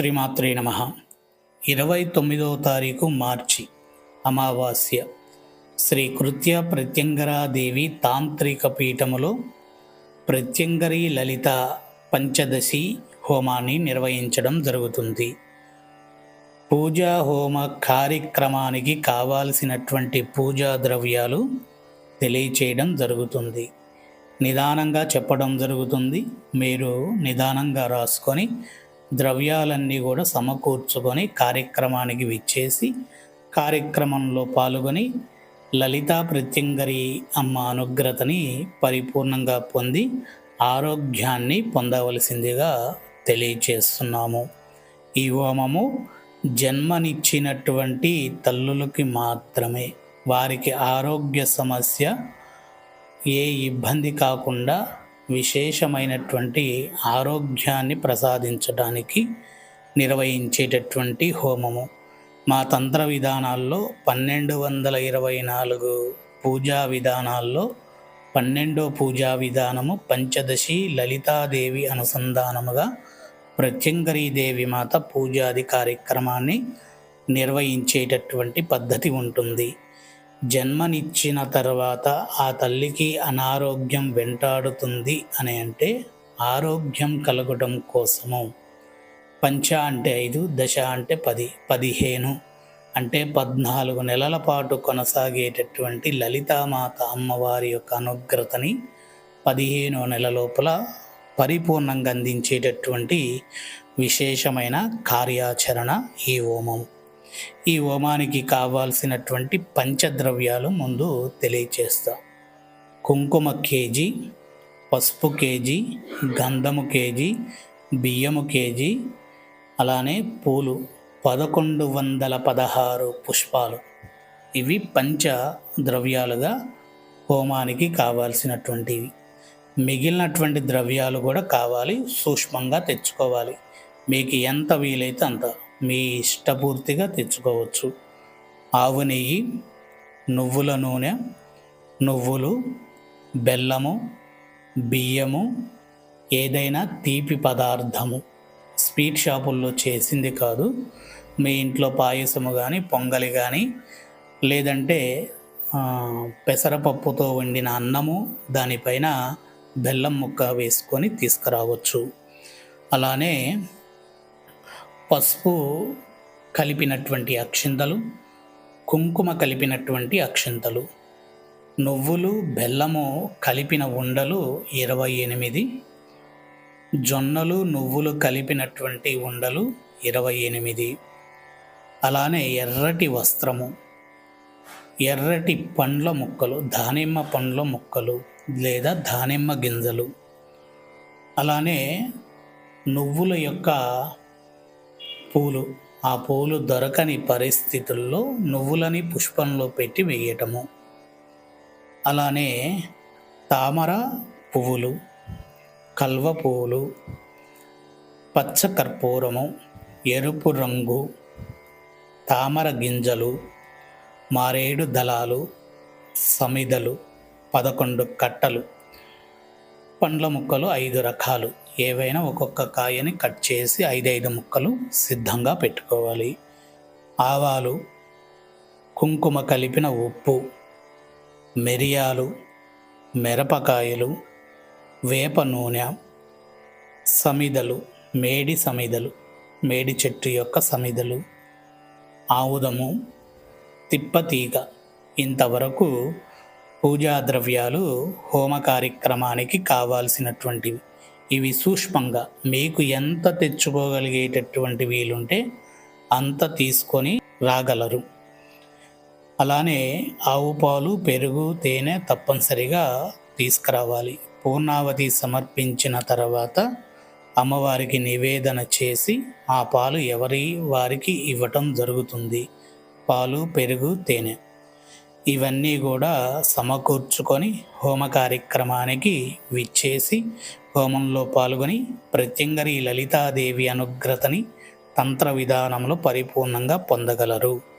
శ్రీమాత్రే నమ. ఇరవై తొమ్మిదవ తారీఖు మార్చి అమావాస్య. శ్రీ కృత్య ప్రత్యంగరాదేవి తాంత్రిక పీఠములో ప్రత్యంగరి లలిత పంచదశి హోమాన్ని నిర్వహించడం జరుగుతుంది. పూజా హోమ కార్యక్రమానికి కావాల్సినటువంటి పూజా ద్రవ్యాలు తెలియచేయడం జరుగుతుంది. నిదానంగా చెప్పడం జరుగుతుంది. మీరు నిదానంగా రాసుకొని ద్రవ్యాలన్నీ కూడా సమకూర్చుకొని కార్యక్రమానికి విచ్చేసి కార్యక్రమంలో పాల్గొని లలితా ప్రత్యంగరి అమ్మ అనుగ్రతని పరిపూర్ణంగా పొంది ఆరోగ్యాన్ని పొందవలసిందిగా తెలియచేస్తున్నాము. ఈ హోమము జన్మనిచ్చినటువంటి తల్లులకి మాత్రమే. వారికి ఆరోగ్య సమస్య ఏ ఇబ్బంది కాకుండా విశేషమైనటువంటి ఆరోగ్యాన్ని ప్రసాదించడానికి నిర్వహించేటటువంటి హోమము. మా తంత్ర విధానాల్లో పన్నెండు వందల ఇరవై నాలుగు పూజా విధానాల్లో పన్నెండో పూజా విధానము పంచదశి లలితాదేవి అనుసంధానముగా ప్రత్యంగరీదేవి మాత పూజాది కార్యక్రమాన్ని నిర్వహించేటటువంటి పద్ధతి ఉంటుంది. జన్మనిచ్చిన తర్వాత ఆ తల్లికి అనారోగ్యం వెంటాడుతుంది అని అంటే ఆరోగ్యం కలగటం కోసము. పంచ అంటే ఐదు దశ అంటే పది పదిహేను అంటే పద్నాలుగు నెలల పాటు కొనసాగేటటువంటి లలితామాత అమ్మవారి యొక్క అనుగ్రతని పదిహేనో నెల లోపల పరిపూర్ణంగా అందించేటటువంటి విశేషమైన కార్యాచరణ ఈ హోమం. ఈ హోమానికి కావాల్సినటువంటి పంచద్రవ్యాలు ముందు తెలియచేస్తా. కుంకుమ కేజీ పసుపు కేజీ గంధము కేజీ బియ్యము కేజీ అలానే పూలు పదకొండు వందల పదహారు పుష్పాలు. ఇవి పంచ ద్రవ్యాలుగా హోమానికి కావాల్సినటువంటివి. మిగిలినటువంటి ద్రవ్యాలు కూడా కావాలి సూక్ష్మంగా తెచ్చుకోవాలి. మీకు ఎంత వీలైతే అంత. మీ ఇష్టపూర్తిగా తెచ్చుకోవచ్చు. ఆవు నెయ్యి నువ్వుల నూనె నువ్వులు బెల్లము బియ్యము ఏదైనా తీపి పదార్థము. స్వీట్ షాపుల్లో చేసింది కాదు. మీ ఇంట్లో పాయసము కానీ పొంగలి కానీ లేదంటే పెసరపప్పుతో వండిన అన్నము దానిపైన బెల్లం ముక్క వేసుకొని తీసుకురావచ్చు. అలానే పసుపు కలిపినటువంటి అక్షింతలు కుంకుమ కలిపినటువంటి అక్షింతలు నువ్వులు బెల్లము కలిపిన ఉండలు ఇరవై ఎనిమిది జొన్నలు నువ్వులు కలిపినటువంటి ఉండలు ఇరవై ఎనిమిది. అలానే ఎర్రటి వస్త్రము ఎర్రటి పండ్ల ముక్కలు దానిమ్మ పండ్ల ముక్కలు లేదా దానిమ్మ గింజలు. అలానే నువ్వుల యొక్క పూలు. ఆ పూలు దొరకని పరిస్థితుల్లో నువ్వులని పుష్పంలో పెట్టి వేయటము. అలానే తామర పువ్వులు కల్వ పువ్వులు పచ్చ కర్పూరము ఎరుపు రంగు తామర గింజలు మారేడు దళాలు సమిదలు పదకొండు కట్టలు పండ్ల ముక్కలు ఐదు రకాలు. ఏవైనా ఒక్కొక్క కాయని కట్ చేసి ఐదైదు ముక్కలు సిద్ధంగా పెట్టుకోవాలి. ఆవాలు కుంకుమ కలిపిన ఉప్పు మిరియాలు మిరపకాయలు వేప నూనె సమిదలు మేడి సమిదలు మేడి చెట్టు యొక్క సమిదలు ఆవుదము తిప్పతీగ ఇంతవరకు పూజా ద్రవ్యాలు హోమ కార్యక్రమానికి కావాల్సినటువంటివి. ఇవి సూక్ష్మంగా మీకు ఎంత తెచ్చుకోగలిగేటటువంటి వీలుంటే అంత తీసుకొని రాగలరు. అలానే ఆవు పాలు పెరుగు తేనె తప్పనిసరిగా తీసుకురావాలి. పూర్ణావతి సమర్పించిన తర్వాత అమ్మవారికి నివేదన చేసి ఆ పాలు ఎవరి వారికి ఇవ్వటం జరుగుతుంది. పాలు పెరుగు తేనె. ఇవన్నీ కూడా సమకూర్చుకొని హోమ కార్యక్రమానికి విచ్చేసి హోమంలో పాల్గొని ప్రత్యంగరి లలితాదేవి అనుగ్రతని తంత్ర విధానంలో పరిపూర్ణంగా పొందగలరు.